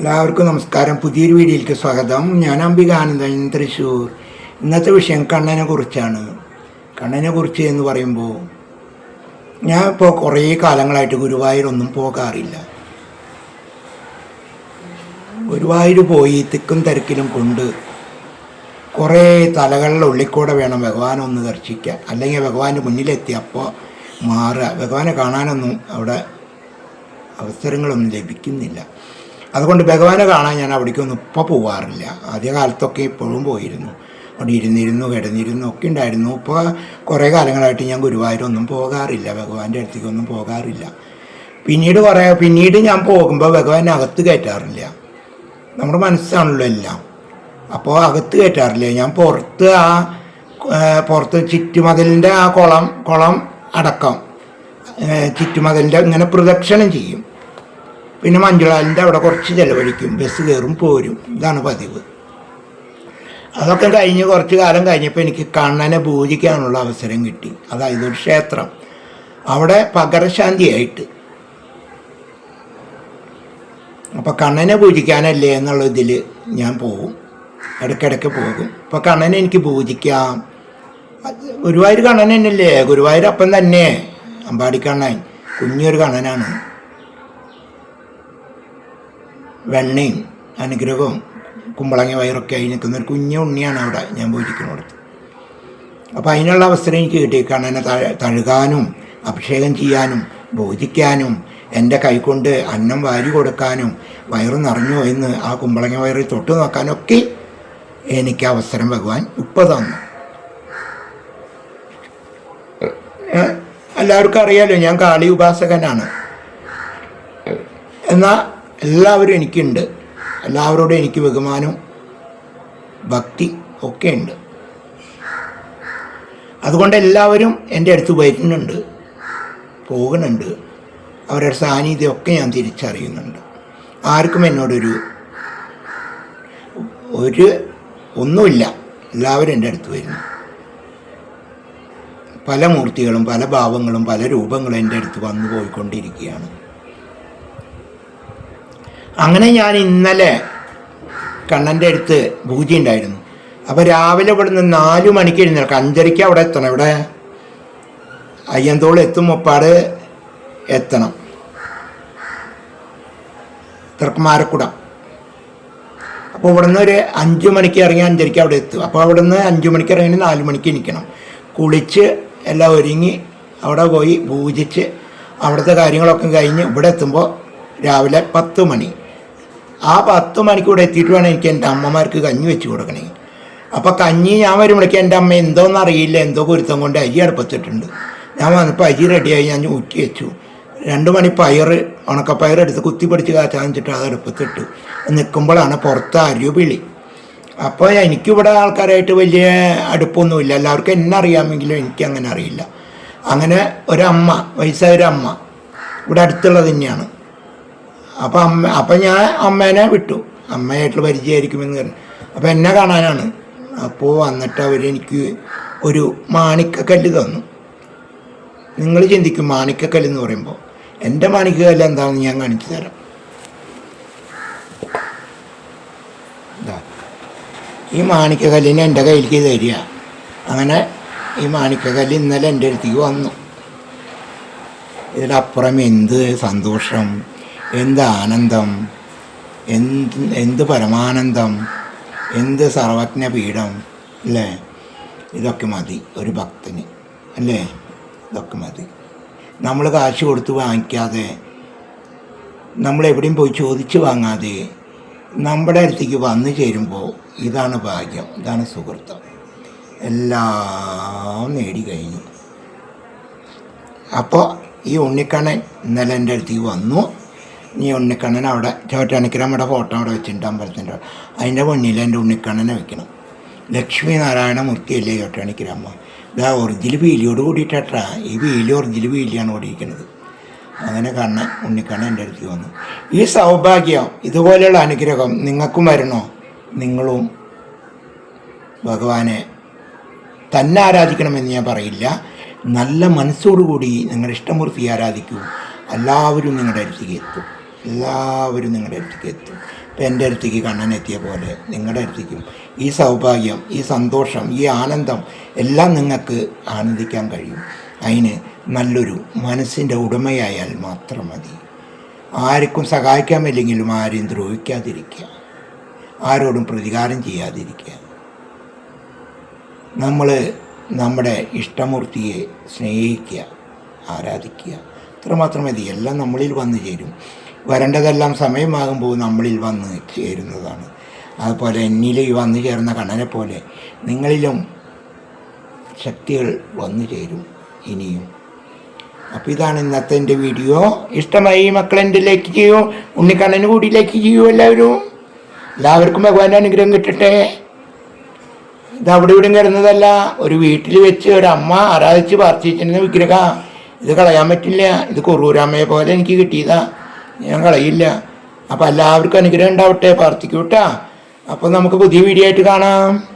എല്ലാവർക്കും നമസ്കാരം. പുതിയൊരു വീഡിയോയിലേക്ക് സ്വാഗതം. ഞാൻ അംബിക ആനന്ദൻ തൃശ്ശൂർ ഇന്നത്തെ വിഷയം കണ്ണനെ കുറിച്ചാണ്. കണ്ണനെ കുറിച്ച് എന്ന് പറയുമ്പോൾ ഞാൻ ഇപ്പോൾ കുറേ കാലങ്ങളായിട്ട് ഗുരുവായൂരൊന്നും പോകാറില്ല. ഗുരുവായൂർ പോയി തിക്കും തിരക്കിലും കൊണ്ട് കുറേ തലകളുടെ ഉള്ളിക്കൂടെ വേണം ഭഗവാനെ ഒന്ന് ദർശിക്കാൻ. അല്ലെങ്കിൽ ഭഗവാന്റെ മുന്നിലെത്തി അപ്പോൾ മാറുക. ഭഗവാനെ കാണാനൊന്നും അവിടെ അവസരങ്ങളൊന്നും ലഭിക്കുന്നില്ല. അതുകൊണ്ട് ഭഗവാനെ കാണാൻ ഞാൻ അവിടേക്കൊന്നും ഇപ്പോൾ പോവാറില്ല. ആദ്യ കാലത്തൊക്കെ ഇപ്പോഴും പോയിരുന്നു. അവിടെ ഇരുന്നിരുന്നു കിടന്നിരുന്നു ഒക്കെ ഉണ്ടായിരുന്നു. ഇപ്പോൾ കുറേ കാലങ്ങളായിട്ട് ഞാൻ ഗുരുവായൂരൊന്നും പോകാറില്ല. ഭഗവാന്റെ അടുത്തേക്കൊന്നും പോകാറില്ല. പിന്നീട് കുറേ പിന്നീട് ഞാൻ പോകുമ്പോൾ ഭഗവാനെ അകത്ത് കയറ്റാറില്ല. നമ്മുടെ മനസ്സാണല്ലോ എല്ലാം. അപ്പോൾ അകത്ത് കയറ്റാറില്ല. ഞാൻ പുറത്ത് ആ പുറത്ത് ചുറ്റുമതിലിന്റെ ആ കുളം കുളം അടക്കം ചുറ്റുമതിലിന്റെ ഇങ്ങനെ പ്രദക്ഷിണം ചെയ്യും. പിന്നെ മഞ്ജുളാലിന്റെ അവിടെ കുറച്ച് ചിലവഴിക്കും. ബസ് കയറും പോരും. ഇതാണ് പതിവ്. അതൊക്കെ കഴിഞ്ഞ് കുറച്ച് കാലം കഴിഞ്ഞപ്പോൾ എനിക്ക് കണ്ണനെ പൂജിക്കാനുള്ള അവസരം കിട്ടി. അതായത് ഒരു ക്ഷേത്രം. അവിടെ പകരശാന്തിയായിട്ട്. അപ്പോൾ കണ്ണനെ പൂജിക്കാനല്ലേ എന്നുള്ള ഇതിൽ ഞാൻ പോകും ഇടയ്ക്കിടയ്ക്ക് പോകും. അപ്പോൾ കണ്ണനെ എനിക്ക് പൂജിക്കാം. ഗുരുവായൂർ കണ്ണൻ തന്നെയല്ലേ? ഗുരുവായൂർ അപ്പം തന്നെ. അമ്പാടി കണ്ണൻ. കുഞ്ഞൊരു കണ്ണനാണ്. വെണ്ണയും അനുഗ്രഹവും കുമ്പളങ്ങ വയറൊക്കെ ആയി നിൽക്കുന്ന ഒരു കുഞ്ഞു ഉണ്ണിയാണ് അവിടെ ഞാൻ പൂജിക്കുന്നിടത്ത് അപ്പോൾ അതിനുള്ള അവസരം എനിക്ക് കിട്ടി. കാരണം എന്നെ തഴുകാനും അഭിഷേകം ചെയ്യാനും ബോധിക്കാനും എന്റെ കൈകൊണ്ട് അന്നം വാരി കൊടുക്കാനും വയറ് നിറഞ്ഞു എന്ന് ആ കുമ്പളങ്ങ വയറിൽ തൊട്ട് നോക്കാനൊക്കെ എനിക്ക് അവസരം ഭഗവാൻ ഇപ്പം തന്നു. എല്ലാവർക്കും അറിയാലോ ഞാൻ കാളി ഉപാസകനാണ്. എന്നാൽ എല്ലാവരും എനിക്കുണ്ട്. എല്ലാവരോടും എനിക്ക് ബഹുമാനവും ഭക്തി ഒക്കെ ഉണ്ട്. അതുകൊണ്ട് എല്ലാവരും എന്റെ അടുത്ത് വരുന്നുണ്ട് പോകുന്നുണ്ട്. അവരുടെ സാന്നിധ്യമൊക്കെ ഞാൻ തിരിച്ചറിയുന്നുണ്ട്. ആർക്കും എന്നോടൊരു ഒരു ഒന്നുമില്ല. എല്ലാവരും എന്റെ അടുത്ത് വരുന്നു. പല മൂർത്തികളും പല ഭാവങ്ങളും പല രൂപങ്ങളും എന്റെ അടുത്ത് വന്നു പോയിക്കൊണ്ടിരിക്കുകയാണ് അങ്ങനെ ഞാൻ ഇന്നലെ കണ്ണന്റെ അടുത്ത് പൂജ ഉണ്ടായിരുന്നു. അപ്പോൾ രാവിലെ ഇവിടുന്ന് നാല് മണിക്ക് എഴുന്നേൽക്കാം. അഞ്ചരയ്ക്ക് അവിടെ എത്തണം. ഇവിടെ അയ്യന്തോളം എത്തും മുപ്പാട് എത്തണം. തൃക്കുമാരക്കുടം. അപ്പോൾ ഇവിടുന്ന് ഒരു അഞ്ച് മണിക്ക് ഇറങ്ങി അഞ്ചരയ്ക്ക് അവിടെ എത്തും. അപ്പോൾ അവിടുന്ന് അഞ്ച് മണിക്ക് ഇറങ്ങി നാല് മണിക്ക് നിൽക്കണം കുളിച്ച് എല്ലാം ഒരുങ്ങി അവിടെ പോയി പൂജിച്ച് അവിടുത്തെ കാര്യങ്ങളൊക്കെ കഴിഞ്ഞ് ഇവിടെ എത്തുമ്പോൾ രാവിലെ പത്ത് മണി. ആ പത്ത് മണിക്കൂടെ എത്തിയിട്ട് വേണം എനിക്ക് എന്റെ അമ്മമാർക്ക് കഞ്ഞി വെച്ച് കൊടുക്കണേ. അപ്പോൾ കഞ്ഞി ഞാൻ വരുമ്പോഴേക്ക് എന്റെ അമ്മ എന്തോന്ന് അറിയില്ല എന്തോ കുരുത്തം കൊണ്ട് അരി അടുപ്പത്തിട്ടുണ്ട്. ഞാൻ വന്നപ്പോൾ അരി റെഡിയായി ഞാൻ ഊറ്റി വെച്ചു. രണ്ട് മണി പയർ ഉണക്കപ്പയർ എടുത്ത് കുത്തി പിടിച്ച് കാച്ചാൻ വെച്ചിട്ട് അത് അടുപ്പത്തിട്ടു. നിൽക്കുമ്പോഴാണ് പുറത്ത് അരിയോ പിളി അപ്പോൾ എനിക്കിവിടെ ആൾക്കാരായിട്ട് വലിയ അടുപ്പൊന്നുമില്ല. എല്ലാവർക്കും എന്നെ അറിയാമെങ്കിലും എനിക്ക് അങ്ങനെ അറിയില്ല. അങ്ങനെ ഒരമ്മ വയസ്സായ അമ്മ ഇവിടെ അടുത്തുള്ളത് തന്നെയാണ്. അപ്പം അമ്മ അപ്പം ഞാൻ അമ്മേനെ വിട്ടു. അമ്മയായിട്ടുള്ള പരിചയമായിരിക്കുമെന്ന് പറഞ്ഞു. അപ്പം എന്നെ കാണാനാണ്. അപ്പോൾ വന്നിട്ട് അവരെനിക്ക് ഒരു മാണിക്കക്കല്ല് തന്നു. നിങ്ങൾ ചിന്തിക്കും മാണിക്കക്കല്ല് എന്ന് പറയുമ്പോൾ എന്റെ മാണിക്കക്കല്ല് എന്താണെന്ന് ഞാൻ കാണിച്ചു തരാം. ഈ മാണിക്കക്കല്ലിനെ എന്റെ കയ്യിലേക്ക് തരിക. അങ്ങനെ ഈ മാണിക്കക്കല്ല് ഇന്നലെ എന്റെ അടുത്തേക്ക് വന്നു. ഇതിലപ്പുറം എന്ത് സന്തോഷം. എന്ത് ആനന്ദം എന്ത് എന്ത് പരമാനന്ദം എന്ത് സർവജ്ഞ പീഠം അല്ലേ? ഇതൊക്കെ മതി ഒരു ഭക്തന് അല്ലേ? ഇതൊക്കെ മതി. നമ്മൾ കാശ് കൊടുത്ത് വാങ്ങിക്കാതെ നമ്മൾ എവിടെയും പോയി ചോദിച്ച് വാങ്ങാതെ നമ്മുടെ അടുത്തേക്ക് വന്നു ചേരുമ്പോൾ ഇതാണ് ഭാഗ്യം ഇതാണ് സുഹൃത്തം. എല്ലാം നേടി കഴിഞ്ഞു. അപ്പോൾ ഈ ഉണ്ണിക്കണ്ണൻ ഇന്നലെ എന്റെ അടുത്തേക്ക് വന്നു. ഈ ഉണ്ണിക്കണ്ണൻ അവിടെ ചോറ്റാനിക്കരമ്മയുടെ ഫോട്ടോ അവിടെ വെച്ചിട്ടുണ്ട് അമ്പലത്തിന്റെ അതിന്റെ മുന്നിൽ എന്റെ ഉണ്ണിക്കണ്ണനെ വെക്കണം. ലക്ഷ്മി നാരായണ മൂർത്തിയല്ലേ ചോറ്റാനിക്കരമ്മ ഇതാ ഒറിജിൽ വീലിയോട് കൂടിയിട്ടാ ഈ വീലി ഒറിജിൽ വീലിയാണ് ഓടിയിരിക്കുന്നത്. അങ്ങനെ കണ്ണൻ ഉണ്ണിക്കണ്ണൻ എന്റെ അടുത്ത് വന്നു. ഈ സൗഭാഗ്യം ഇതുപോലെയുള്ള അനുഗ്രഹം നിങ്ങൾക്കും വരണോ? നിങ്ങളും ഭഗവാനെ തന്നെ ആരാധിക്കണമെന്ന് ഞാൻ പറയില്ല. നല്ല മനസ്സോടുകൂടി നിങ്ങളുടെ ഇഷ്ടമൂർത്തി ആരാധിക്കൂ. എല്ലാവരും നിങ്ങളുടെ അടുത്തേക്ക് എത്തും. എല്ലാവരും നിങ്ങളുടെ അടുത്തേക്ക് എത്തും. ഇപ്പം എന്റെ അടുത്തേക്ക് കണ്ണൻ എത്തിയ പോലെ നിങ്ങളുടെ അടുത്തേക്കും ഈ സൗഭാഗ്യം ഈ സന്തോഷം ഈ ആനന്ദം എല്ലാം നിങ്ങൾക്ക് ആനന്ദിക്കാൻ കഴിയും. അതിന് നല്ലൊരു മനസ്സിന്റെ ഉടമയായാൽ മാത്രം മതി. ആർക്കും സഹായിക്കാമില്ലെങ്കിലും ആരെയും ദ്രോഹിക്കാതിരിക്കുക. ആരോടും പ്രതികാരം ചെയ്യാതിരിക്കുക. നമ്മൾ നമ്മുടെ ഇഷ്ടമൂർത്തിയെ സ്നേഹിക്കുക ആരാധിക്കുക. അത്രമാത്രം മതി. എല്ലാം നമ്മളിൽ വന്നു ചേരും. വരേണ്ടതെല്ലാം സമയമാകുമ്പോൾ നമ്മളിൽ വന്ന് ചേരുന്നതാണ്. അതുപോലെ എന്നിൽ വന്നു ചേർന്ന കണ്ണനെ പോലെ നിങ്ങളിലും ശക്തികൾ വന്നു ചേരും ഇനിയും. അപ്പോൾ ഇതാണ് ഇന്നത്തെ എന്റെ വീഡിയോ. ഇഷ്ടമായി മക്കളെന്റെ ലൈക്ക് ചെയ്യൂ ഉണ്ണിക്കണ്ണന് കൂടി ലൈക്ക് ചെയ്യൂ എല്ലാവരും. എല്ലാവർക്കും ഭഗവാന്റെ അനുഗ്രഹം കിട്ടട്ടെ. ഇത് അവിടെ ഇവിടെ കിടന്നതല്ല ഒരു വീട്ടിൽ വെച്ച് ഒരു അമ്മ ആരാധിച്ച് പ്രാർത്ഥിച്ചിരുന്ന വിഗ്രഹ. ഇത് കളയാൻ പറ്റില്ല ഇത് കുറൂരമ്മയെ പോലെ എനിക്ക് കിട്ടിയതാ. ഞാൻ കളയില്ല അപ്പോൾ എല്ലാവർക്കും അനുഗ്രഹം ഉണ്ടാവട്ടെ പ്രാർത്ഥിക്കൂട്ടാ. അപ്പോൾ നമുക്ക് പുതിയ വീഡിയോ ആയിട്ട് കാണാം.